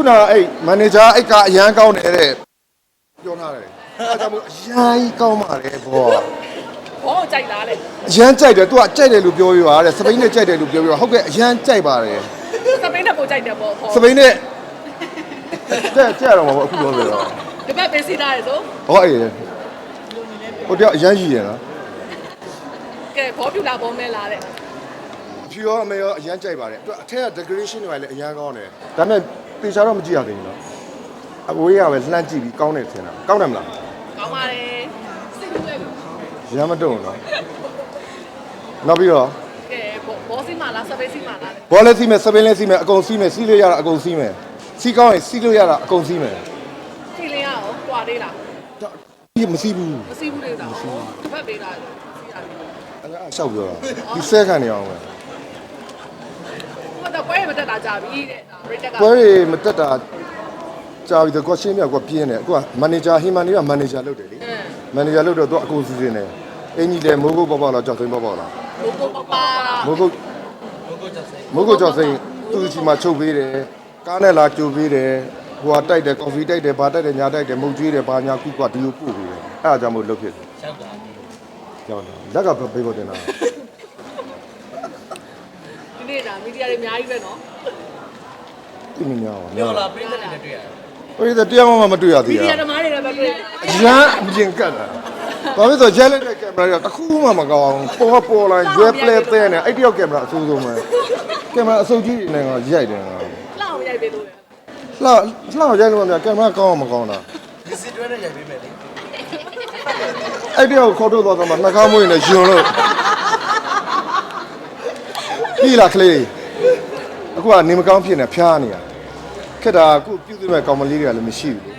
ခုနကအဲ့မန်နေဂျာအဲ့ကအရန်ကောင်းတယ်တဲ့ပြောထားတယ်အဲဒါကြောင့်မို့အရန်ကြီးကောင်းပါလေဘောဘောကိုကြိုက်လားလေအရန်ကြိုက်တယ်သူကကြိုက်တယ်လို့ပြောပြပါတဲ့စပိန်နဲ့ကြိုက်တယ်လို့ပြောပြပါဟုတ်ကဲ့အရန်ကြိုက်ပါတယ်စပိန်နဲ့ပိုကြိုက်တယ်ပေါ့ဟောစပိန်နဲ့ကြက်ကြက်တော့မှာပေါ့အခုပြောပြတော့ဒီဘက်ပေးစီထားတယ်ဆိုဟောအေးဟိုတယောက်အရန်ကြီးရယ်နော်ကဲဘောပြူလာဘောမဲလာတဲ့အဖြူရောအမေရောအရန်ကြိုက်ပါတယ်သူကအထက်က decoration တွေလည်းအရန်ကောင်းတယ်ဒါပေမဲ့ ပေချာတော့မကြည့်ရသေးဘူးနော်အဝေးရပဲလှမ်းကြည့်ပြီးကောင်းတယ်ထင်တာကောင်းတယ်မလားကောင်းပါတယ်စိတ်တွေ့ရမ်းမတုံနော်နောက်ပြီးတော့ကဲဘောဘောစီမာလားစပိန်စီမာလားဘောလည်းစီးမယ်စပင်းလည်းစီးမယ်အကုန်စီးမယ်စီးလို့ရတာအကုန်စီးမယ်စီးကောင်းရင်စီးလို့ရတာအကုန်စီးမယ်ဖီလင်းရအောင်ကြွားသေးလားဒီမစီးဘူးမစီးဘူးလေတော့ဒီဘက်ပေးတာစီးရတယ်အဲ့ဒါအဆောက်ပြောတာဒီဆဲခံနေအောင်ပဲဟိုတော့ပွဲမတက်တာကြာပြီတဲ့ရိတ်တက်က ပွဲတွေမတက်တာကြာပြီတော့ကိုရှင်းပြကိုပြင်းတယ်အခုကမန်နေဂျာဟီမန်နေကမန်နေဂျာလုပ်တယ်လေအင်းမန်နေဂျာလုပ်တော့သူကအကုန်စီစဉ်တယ်အင်ကြီးလည်းမိုးကုတ်ပေါက်ပေါက်လားကြောက်သိမ်းပေါက်ပေါက်လားဘိုးဘိုးပပမိုးကုတ်မိုးကုတ်ကြောက်သိမ်းသူ့ချီမှာချုပ်ပေးတယ်ကားနဲ့လာကြိုပေးတယ်ဟိုကတိုက်တယ်ကော်ဖီတိုက်တယ်ဘာတိုက်တယ်ညာတိုက်တယ်မုတ်ကျွေးတယ်ဘာညာကုကဒီကိုပို့ပေးတယ်အဲ့ဒါကြောင့်မို့လုပ်ဖြစ်တယ်ရောက်တာကြောက်တယ်လက်ကပေးဖို့တင်တာဒီနေ့ဒါမီဒီယာတွေအများကြီးပဲနော် တိမညာပါပြောညာလာပြိတ္တတွေနဲ့တွေ့ရတယ်ဟိုဒီတရားမှမတွေ့ရမီသေးဒီယာဘူးသမားတွေလည်းပဲတွေ့တယ်ရမ်းအရင်ကတ်တာဘာဖြစ်လို့ရဲလိုက်တဲ့ကင်မရာကတစ်ခုမှမကောင်းအောင်ပေါ်ပေါ်လာရွယ်ပလက်တဲ့နဲ့အဲ့တယောက်ကင်မရာအဆိုးဆုံးပဲကင်မရာအဆုပ်ကြီးတွေနဲ့ကရိုက်တယ်ငါလှအောင်ရိုက်ပေးလို့လေလှလှရိုက်လို့များကင်မရာကောင်းအောင်မကောင်းတာဒီစစ်တွဲနဲ့ရိုက်ပေးမယ်လေအဲ့တယောက်ခေါ်တော့သွားတော့မှနှာခေါင်းမွေးနဲ့ယွန်လို့ပြီလားကလေးအခုကနေမကောင်းဖြစ်နေဖျားနေရ ခက်တာအခုပြုတ်သွင်းမဲ့ကောင်မလေးတွေကလည်းမရှိဘူးလေ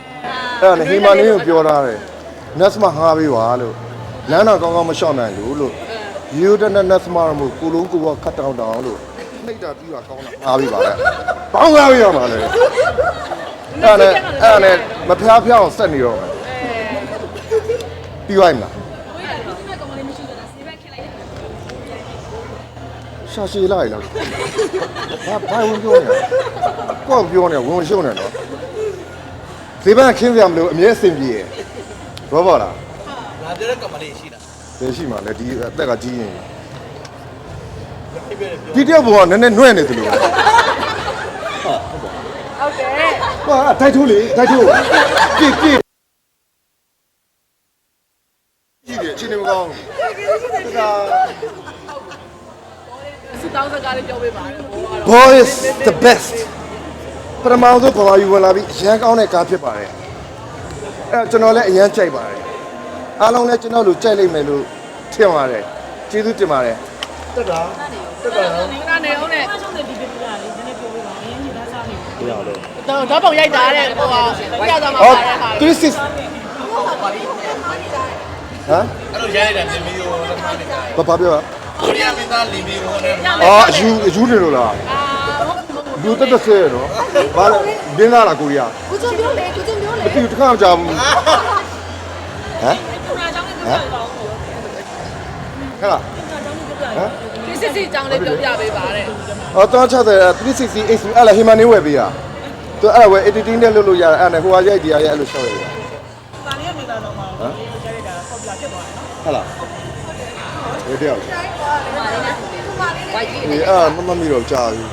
အဲ့ဒါနဲ့ဟီမာနင်းကိုပြောထားတယ်နတ်စမဟာပေးပါလို့လမ်းတော့ကောင်းကောင်းမလျှော့နိုင်လို့လို့ယူဒနနတ်စမာမှုကိုလုံးကိုကခတ်တောင်းတောင်းလို့နှိပ်တာပြီးတော့ကောင်းတာအားပြီပါလေပေါင်းကားပြီးရမှာလေအဲ့ဒါနဲ့အဲ့ဒါနဲ့မဖျားဖျားအောင်ဆက်နေတော့မယ်ပြီးသွားပြီမလားရှာရှည်လိုက်လား ဘာဘာဝင်ပြောနေကိုကပြောနေဝင်ရှုံနေတော့ဇေဘန်ခင်းစရာမလိုအမြဲအဆင်ပြေရဘောပါလားငါပြောတဲ့ကမ္ဘာလေးရှိတာဘယ်ရှိမှလဲဒီအသက်ကကြီးရင်ပြပြပြောဒီတယောက်ဘောကနည်းနည်းနှွဲ့နေတယ်လို့ဟုတ်တယ်ဟာတိုက်ထိုးလေတိုက်ထိုးပြစ်ပြစ်ကြီးတယ်ချင်းနေမကောင်းဒါစ တောင်းစကားလေးပြောပေးပါဦးဘောကတော့ boy is the best ပထမဆုံးဘာယူဝင်လာပြီးအရန်ကောင်းတဲ့ကားဖြစ်ပါတယ်အဲကျွန်တော်လည်းအရန်ကြိုက်ပါတယ်အားလုံးလည်းကျွန်တော်လိုကြိုက်လိမ့်မယ်လို့ထင်ပါတယ်ကျေးဇူးတင်ပါတယ်တက်တာတက်တာဒီကနေအောင်နဲ့ဘယ်ရလဲတော့တော့ပုံရိုက်တာတဲ့ဟိုဟာဝိရသားမှာဟောပါတဲ့ဟာ36ဟမ်အဲ့လိုရိုက်လိုက်တာလင်မီယိုသမားတွေကဘာဘာပြော ကိုရီးယားမင်းသားလင်မီယိုနဲ့အာအယူအယူနေလို့လားအာဟုတ်လူတက်တက်ဆဲနော်ဘာလဲဒင်းလာလားကိုရီးယားကိုကျုံပြောလေကိုကျုံပြောလေဒီတစ်ခါမကြောက်ဘူးဟမ်ဟမ်ဟဲ့လားဟမ်ဒီစစ်စစ်အကြောင်းလေးပြောပြပေးပါတဲ့အော်တော့ချတဲ့360 X အဲ့လားဟီမန်နေဝယ်ပေးရသူအဲ့ဝယ် editing နဲ့လုပ်လို့ရတယ်အဲ့နဲ့ဟိုဟာရိုက်ဒီဟာရိုက်အဲ့လိုရှောက်ရရပါလေးမိသားတော့မှာရိုက်လိုက်တာပေါ့ပြဖြစ်သွားတယ်နော်ဟုတ်လား ဒီတယောက်ဝိုက်ကြီးဒီအဲ့မမမီတော့ကြာပြီ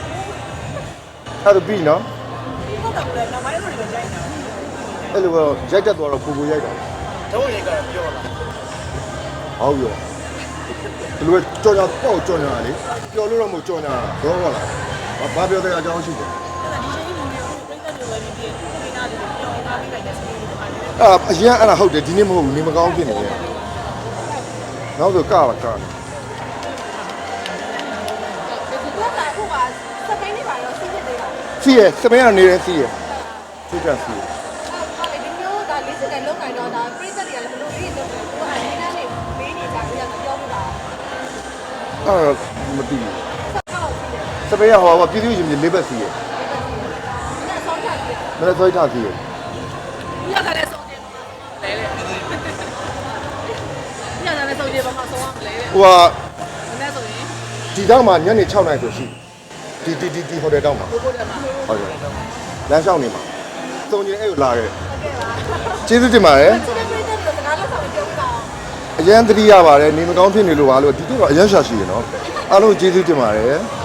အဲ့ဒါပြီးနော်ဟုတ်တယ်လေနောက်ပိုင်းတော့လည်းရိုက်နေတာအဲ့လိုတော့ရိုက်တတ်သွားတော့ပူပူရိုက်တာတော့ရိုက်ကတော့ပြောလာဟောက်ရောဒီလိုကြော်ကြပေါ့ကြော်ညာလေကြော်လို့တော့မကြော်ညာတော့ဟုတ်လားဘာပြောတဲ့အကြောင်းရှိတယ်အဲ့ဒါဒီချိန်ကြီးမျိုးပြိတ္တတွေဝယ်ပြီးပြီးသူ့မိသားစုကိုပြောင်းသားပြီးလိုက်တဲ့စပင်းကိုအားလည်းအာအရင်အဲ့ဒါဟုတ်တယ်ဒီနေ့မဟုတ်ဘူးနေမကောင်းဖြစ်နေတယ် နောက်ဆိုကပါကဘယ်ကဟိုပါစပိန်နေပါတော့စီးဖြစ်သေးတာစီးရစပင်းကနေရစီးရစီးကစီးရဟာလေဒီမျိုးဒါလေးစတဲ့လုံးနိုင်တော့ဒါပြိတ္တတွေကလည်းဘလို့ပြီးတော့သူကအနေနဲ့နေမေးနေကြပြီးတော့ပြောပြတာအဲ့မသိဘူးဆောက်စီးတယ်စပင်းကဟောပါပြည်သူရင်လေးဘက်စီးရဒါနဲ့ဆောင်းချတယ်မနေ့ဆွဲထားစီးရပြရ ဟိုဟာမနေ့ဆိုရင်ဒီတော့မှညနေ6နာရီဆိုရှိဒီဒီဒီဒီဟိုတယ်တော့မှဘိုးဘိုးတယ်မှာဟုတ်တယ်လမ်းလျှောက်နေမှာစုံကျင်အဲ့ကိုလာခဲ့ကျေးဇူးတင်ပါတယ်ချစ်တဲ့ပြိတ္တတွေကိုစကားလက်ဆောင်ပြောပြအောင်အရန်သတိရပါတယ်နေမကောင်းဖြစ်နေလို့ပါလို့ဒီတော့အရန်ရှာရှိရနော်အားလုံးကျေးဇူးတင်ပါတယ်ကျေးဇူးပါ